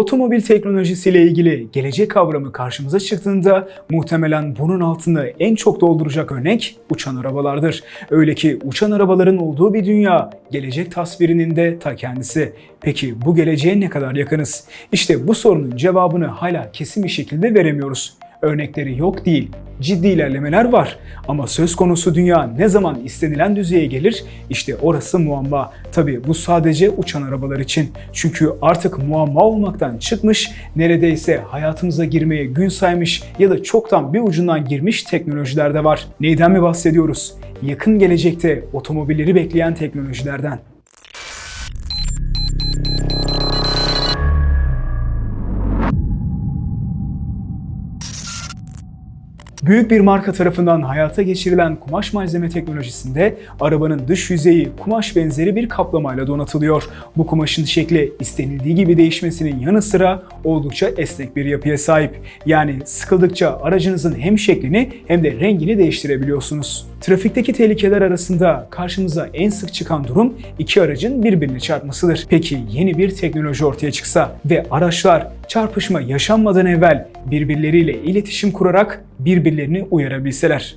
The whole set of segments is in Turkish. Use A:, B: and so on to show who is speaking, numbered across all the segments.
A: Otomobil teknolojisiyle ilgili gelecek kavramı karşımıza çıktığında muhtemelen bunun altını en çok dolduracak örnek uçan arabalardır. Öyle ki uçan arabaların olduğu bir dünya gelecek tasvirinin de ta kendisi. Peki bu geleceğe ne kadar yakınız? İşte bu sorunun cevabını hala kesin bir şekilde veremiyoruz. Örnekleri yok değil, ciddi ilerlemeler var. Ama söz konusu dünya ne zaman istenilen düzeye gelir? İşte orası muamma. Tabi bu sadece uçan arabalar için. Çünkü artık muamma olmaktan çıkmış, neredeyse hayatımıza girmeye gün saymış ya da çoktan bir ucundan girmiş teknolojiler de var. Neyden mi bahsediyoruz? Yakın gelecekte otomobilleri bekleyen teknolojilerden. Büyük bir marka tarafından hayata geçirilen kumaş malzeme teknolojisinde arabanın dış yüzeyi kumaş benzeri bir kaplamayla donatılıyor. Bu kumaşın şekli istenildiği gibi değişmesinin yanı sıra oldukça esnek bir yapıya sahip. Yani sıkıldıkça aracınızın hem şeklini hem de rengini değiştirebiliyorsunuz. Trafikteki tehlikeler arasında karşımıza en sık çıkan durum iki aracın birbirine çarpmasıdır. Peki yeni bir teknoloji ortaya çıksa ve araçlar çarpışma yaşanmadan evvel birbirleriyle iletişim kurarak birbirlerini uyarabilseler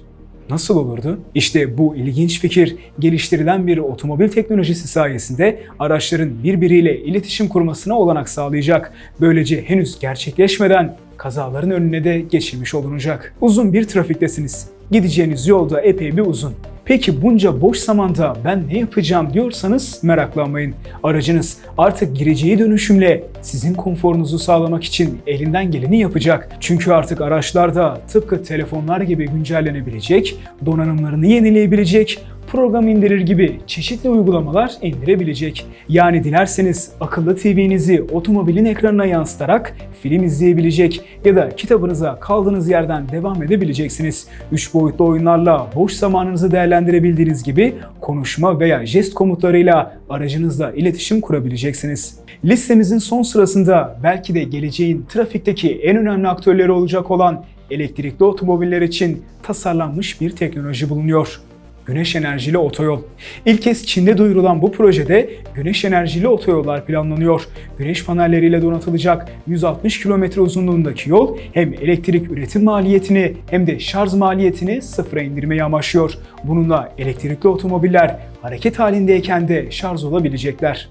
A: nasıl olurdu? İşte bu ilginç fikir geliştirilen bir otomobil teknolojisi sayesinde araçların birbiriyle iletişim kurmasına olanak sağlayacak. Böylece henüz gerçekleşmeden kazaların önüne de geçilmiş olunacak. Uzun bir trafiktesiniz. Gideceğiniz yolda epey bir uzun. Peki bunca boş zamanda ben ne yapacağım diyorsanız meraklanmayın. Aracınız artık gireceği dönüşümle sizin konforunuzu sağlamak için elinden geleni yapacak. Çünkü artık araçlarda tıpkı telefonlar gibi güncellenebilecek, donanımlarını yenileyebilecek, program indirir gibi çeşitli uygulamalar indirebilecek. Yani dilerseniz akıllı TV'nizi otomobilin ekranına yansıtarak film izleyebilecek ya da kitabınıza kaldığınız yerden devam edebileceksiniz. 3 boyutlu oyunlarla boş zamanınızı değerlendirebildiğiniz gibi konuşma veya jest komutlarıyla aracınızla iletişim kurabileceksiniz. Listemizin son sırasında belki de geleceğin trafikteki en önemli aktörleri olacak olan elektrikli otomobiller için tasarlanmış bir teknoloji bulunuyor güneş enerjili otoyol. İlk kez Çin'de duyurulan bu projede güneş enerjili otoyollar planlanıyor. Güneş panelleriyle donatılacak 160 kilometre uzunluğundaki yol hem elektrik üretim maliyetini hem de şarj maliyetini sıfıra indirmeyi amaçlıyor. Bununla elektrikli otomobiller hareket halindeyken de şarj olabilecekler.